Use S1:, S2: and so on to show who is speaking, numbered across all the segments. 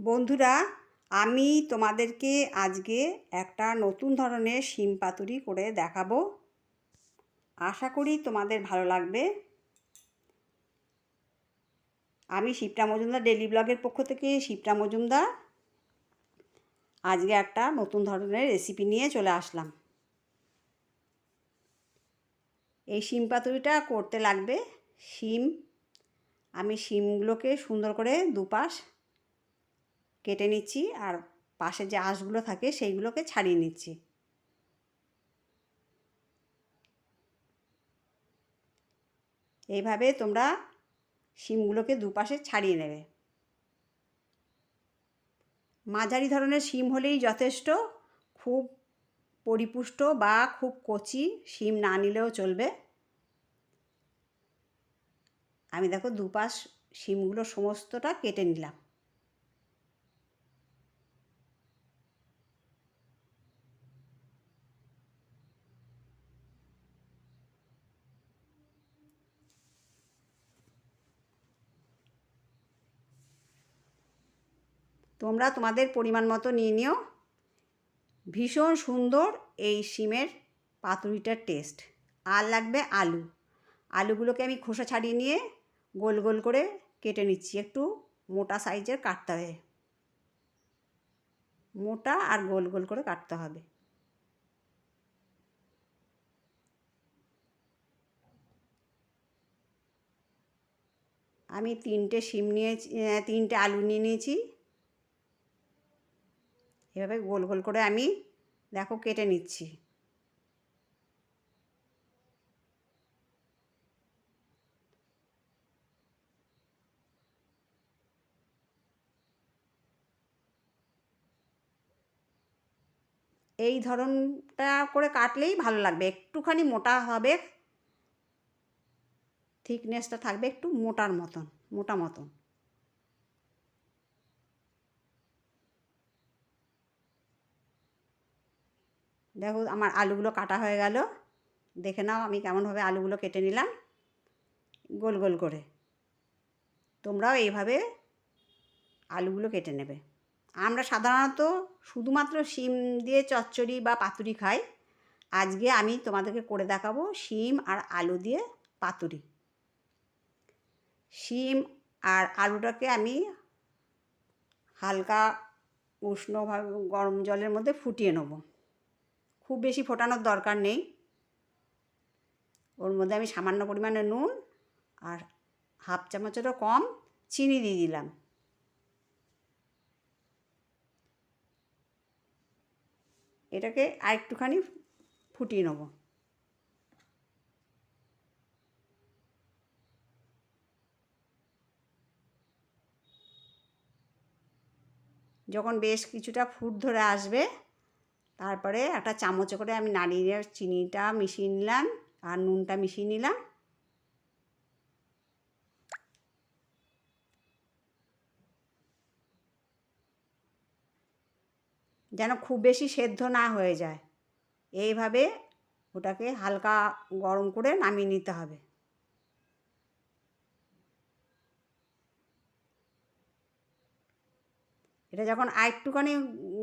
S1: বন্ধুরা, আমি তোমাদেরকে আজকে একটা নতুন ধরনের শিম পাতুরি করে দেখাবো। আশা করি তোমাদের ভালো লাগবে। আমি শিপ্রা মজুমদার ডেলি ব্লগের পক্ষ থেকে শিপ্রা মজুমদার আজকে একটা নতুন ধরনের রেসিপি নিয়ে চলে আসলাম। এই শিম পাতুরিটা করতে লাগবে, শিম। আমি শিমগুলোকে সুন্দর করে দুপাশ কেটে নিচ্ছি আর পাশে যে আঁশগুলো থাকে সেইগুলোকে ছাড়িয়ে নিচ্ছি। এইভাবে তোমরা শিমগুলোকে দুপাশে ছাড়িয়ে নেবে। মাঝারি ধরনের শিম হলেই যথেষ্ট, খুব পরিপুষ্ট বা খুব কচি শিম না নিলেও চলবে। আমি দেখো দুপাশ শিমগুলো সমস্তটা কেটে নিলাম। তোমরা তোমাদের পরিমাণ মতো নিয়ে নিও। ভীষণ সুন্দর এই শিমের পাতুরিটার টেস্ট। আর লাগবে আলু। আলুগুলোকে আমি খোসা ছাড়িয়ে নিয়ে গোল গোল করে কেটে নিচ্ছি একটু মোটা সাইজের কাটতে হবে। মোটা আর গোল গোল করে কাটতে হবে। আমি তিনটে শিম নিয়েছি তিনটে আলু নিয়ে নিয়েছি। এভাবে গোল গোল করে আমি দেখো কেটে নিচ্ছি। এই ধরনটা করে কাটলেই ভালো লাগবে। একটুখানি মোটা হবে থিকনেসটা থাকবে একটু মোটার মতন, মোটা মতন। দেখো আমার আলুগুলো কাটা হয়ে গেল। দেখে নাও আমি কেমনভাবে আলুগুলো কেটে নিলাম। গোল গোল করে। তোমরাও এইভাবে আলুগুলো কেটে নেবে। আমরা সাধারণত শুধুমাত্র শিম দিয়ে চচ্চড়ি বা পাতুরি খাই। আজকে আমি তোমাদেরকে করে দেখাবো শিম আর আলু দিয়ে পাতুরি। শিম আর আলুটাকে আমি হালকা উষ্ণভাবে গরম জলের মধ্যে ফুটিয়ে নেব। খুব বেশি ফোটানোর দরকার নেই। ওর মধ্যে আমি সামান্য পরিমাণে নুন আর হাফ চামচেরও কম চিনি দিয়ে দিলাম। এটাকে আরেকটুখানি ফুটিয়ে নেব। যখন বেশ কিছুটা ফুট ধরে আসবে তারপরে একটা চামচে করে আমি নাড়িয়ে চিনিটা মিশিয়ে নিলাম আর নুনটা মিশিয়ে নিলাম। যেন খুব বেশি সেদ্ধ না হয়ে যায়। এইভাবে ওটাকে হালকা গরম করে নামিয়ে নিতে হবে। এটা যখন আরেকটুখানি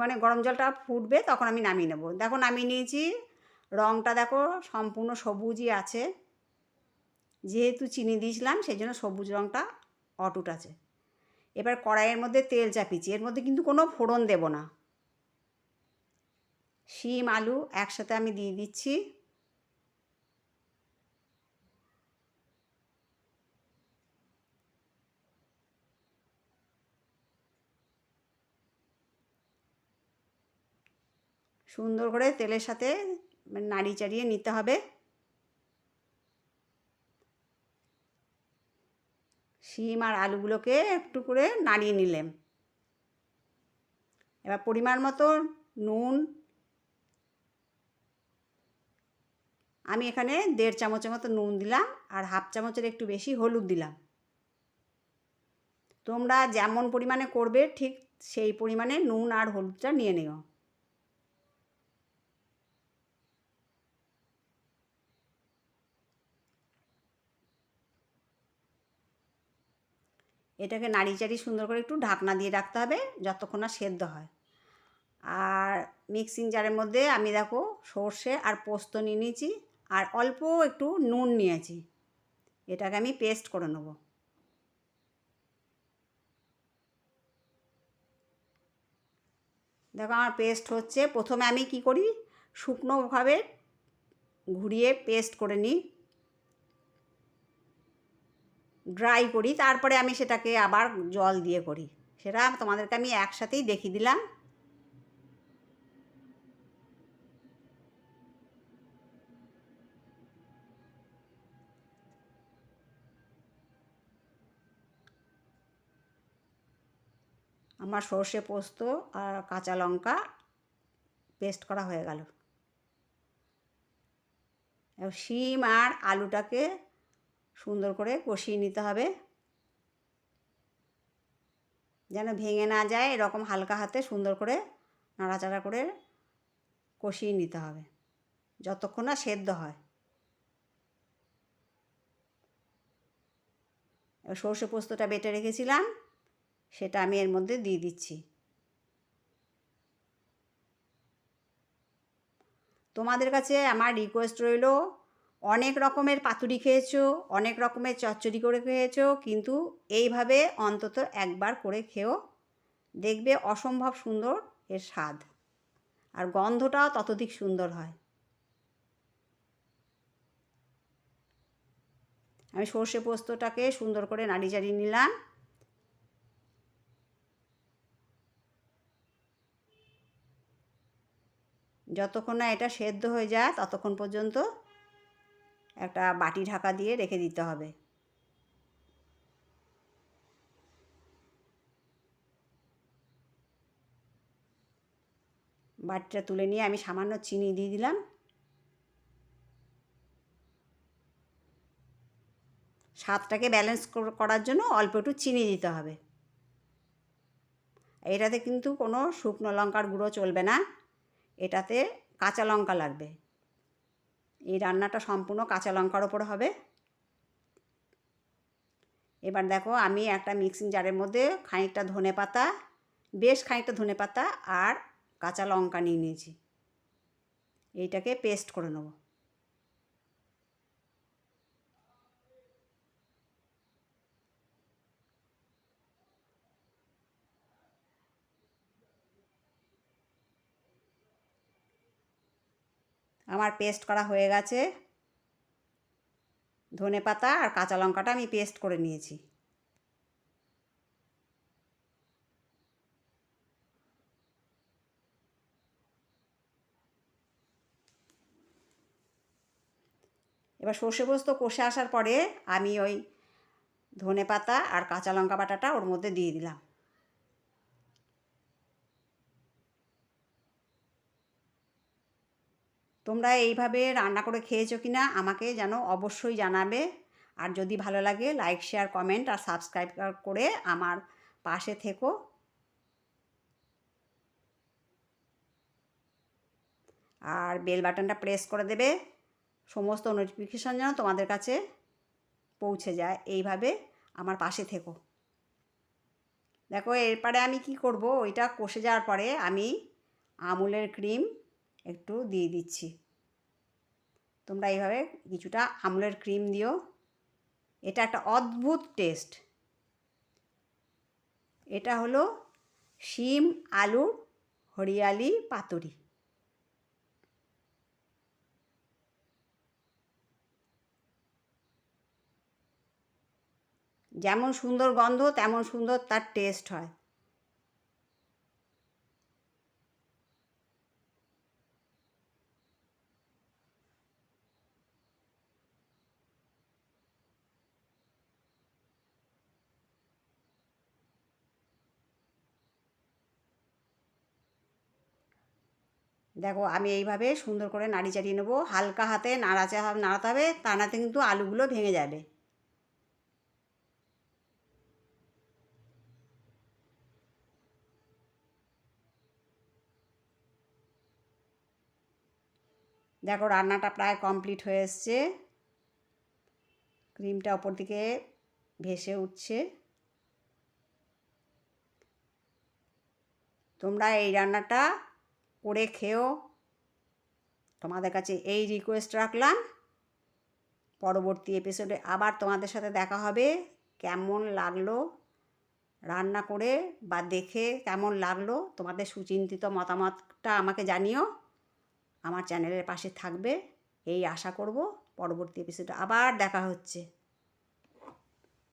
S1: মানে গরম জলটা ফুটবে তখন আমি নামিয়ে নেব। দেখো নামিয়ে নিয়েছি রঙটা দেখো সম্পূর্ণ সবুজই আছে। যেহেতু চিনি দিয়েছিলাম সেই জন্য সবুজ রঙটা অটুট আছে। এবার কড়াইয়ের মধ্যে তেল চাপিয়েছি, এর মধ্যে কিন্তু কোনো ফোড়ন দেব না। শিম, আলু একসাথে আমি দিয়ে দিচ্ছি। সুন্দর করে তেলের সাথে নাড়ি চাড়িয়ে নিতে হবে। শিম আর আলুগুলোকে একটু করে নাড়িয়ে নিলাম। এবার পরিমাণ মতো নুন। আমি এখানে দেড় চামচের মতো নুন দিলাম আর হাফ চামচের একটু বেশি হলুদ দিলাম। তোমরা যেমন পরিমাণে করবে ঠিক সেই পরিমাণে নুন আর হলুদটা নিয়ে নিও। এটাকে নাড়ি চাড়ি সুন্দর করে একটু ঢাকনা দিয়ে রাখতে হবে যতক্ষণ না সেদ্ধ হয়। আর মিক্সিং জারের মধ্যে আমি দেখো সর্ষে আর পোস্ত নিয়ে নিয়েছি আর অল্প একটু নুন নিয়েছি। এটাকে আমি পেস্ট করে নেব। দেখো আমার পেস্ট হচ্ছে। প্রথমে আমি কি করি? শুকনোভাবে ঘুরিয়ে পেস্ট করে নিই। ড্রাই করি, তারপরে আমি সেটাকে আবার জল দিয়ে করি। সেটা তোমাদেরকে আমি একসাথেই দেখিয়ে দিলাম। আমার সর্ষে পোস্ত আর কাঁচা লঙ্কা পেস্ট করা হয়ে গেল। শিম আর আলুটাকে সুন্দর করে কষিয়ে নিতে হবে। যেন ভেঙে না যায়, এরকম হালকা হাতে সুন্দর করে নাড়াচাড়া করে কষিয়ে নিতে হবে, যতক্ষণ না সেদ্ধ হয়। সর্ষে পোস্তটা বেটে রেখেছিলাম, সেটা আমি এর মধ্যে দিয়ে দিচ্ছি। তোমাদের কাছে আমার রিকোয়েস্ট রইল অনেক রকমের পাতুরি খেয়েছো, অনেক রকমের চচ্চড়ি করে খেয়েছো, কিন্তু এইভাবে অন্তত একবার করে খেও দেখবে অসম্ভব সুন্দর এর স্বাদ। আর গন্ধটাও ততধিক সুন্দর হয়। আমি সর্ষে পোস্তটাকে সুন্দর করে নাড়ি চাড়িয়ে নিলাম। যতক্ষণ না এটা সেদ্ধ হয়ে যায়, ততক্ষণ পর্যন্ত একটা বাটি ঢাকা দিয়ে রেখে দিতে হবে। বাটিটা তুলে নিয়ে আমি সামান্য চিনি দিয়ে দিলাম। স্বাদটাকে ব্যালেন্স করার জন্য অল্প একটু চিনি দিতে হবে। এটাতে কিন্তু কোনো শুকনো লঙ্কার গুঁড়ো চলবে না। এটাতে কাঁচা লঙ্কা লাগবে। এই রান্নাটা সম্পূর্ণ কাঁচা লঙ্কার ওপর হবে। এবার দেখো আমি একটা মিক্সিং জারের মধ্যে খানিকটা ধনে পাতা, বেশ খানিকটা ধনে পাতা আর কাঁচা লঙ্কা নিয়ে নিয়েছি। এইটাকে পেস্ট করে নেব। আমার পেস্ট করা হয়ে গেছে। ধনে পাতা আর কাঁচা লঙ্কাটা আমি পেস্ট করে নিয়েছি। এবার সর্ষে পোস্ত কষে আসার পরে আমি ওই ধনে পাতা আর কাঁচা লঙ্কা বাটাটা ওর মধ্যে দিয়ে দিলাম। তোমরা এইভাবে রান্না করে খেয়েছো কি না আমাকে যেন অবশ্যই জানাবে। আর যদি ভালো লাগে লাইক শেয়ার কমেন্ট আর সাবস্ক্রাইব করে আমার পাশে থেকো। আর বেল বাটনটা প্রেস করে দেবে। সমস্ত নোটিফিকেশান যেন তোমাদের কাছে পৌঁছে যায়। এইভাবে আমার পাশে থেকো। দেখো, এরপরে আমি কি করব? ওইটা কষে যাওয়ার পরে আমি আমুলের ক্রিম একটু দিয়ে দিচ্ছি। তোমরা এইভাবে কিছুটা আমুলের ক্রিম দিও। এটা একটা অদ্ভুত টেস্ট। এটা হলো শিম, আলু, হরিয়ালি, পাতুরি। যেমন সুন্দর গন্ধ, তেমন সুন্দর তার টেস্ট হয়। দেখো আমি এইভাবে সুন্দর করে নাড়ি চাড়িয়ে নেব। হালকা হাতে নাড়াচা নাড়াতে হবে, তা নাতে কিন্তু আলুগুলো ভেঙে যাবে। দেখো রান্নাটা প্রায় কমপ্লিট হয়ে এসছে। ক্রিমটা ওপর দিকে ভেসে উঠছে। তোমরা এই রান্নাটা করে খেও। তোমাদের কাছে এই রিকোয়েস্ট রাখলাম। পরবর্তী এপিসোডে আবার তোমাদের সাথে দেখা হবে। কেমন লাগল রান্না করে বা দেখে কেমন লাগল তোমাদের সুচিন্তিত মতামতটা আমাকে জানিও। আমার চ্যানেলের পাশে থাকবে। এই আশা করব পরবর্তী এপিসোডে আবার দেখা হচ্ছে।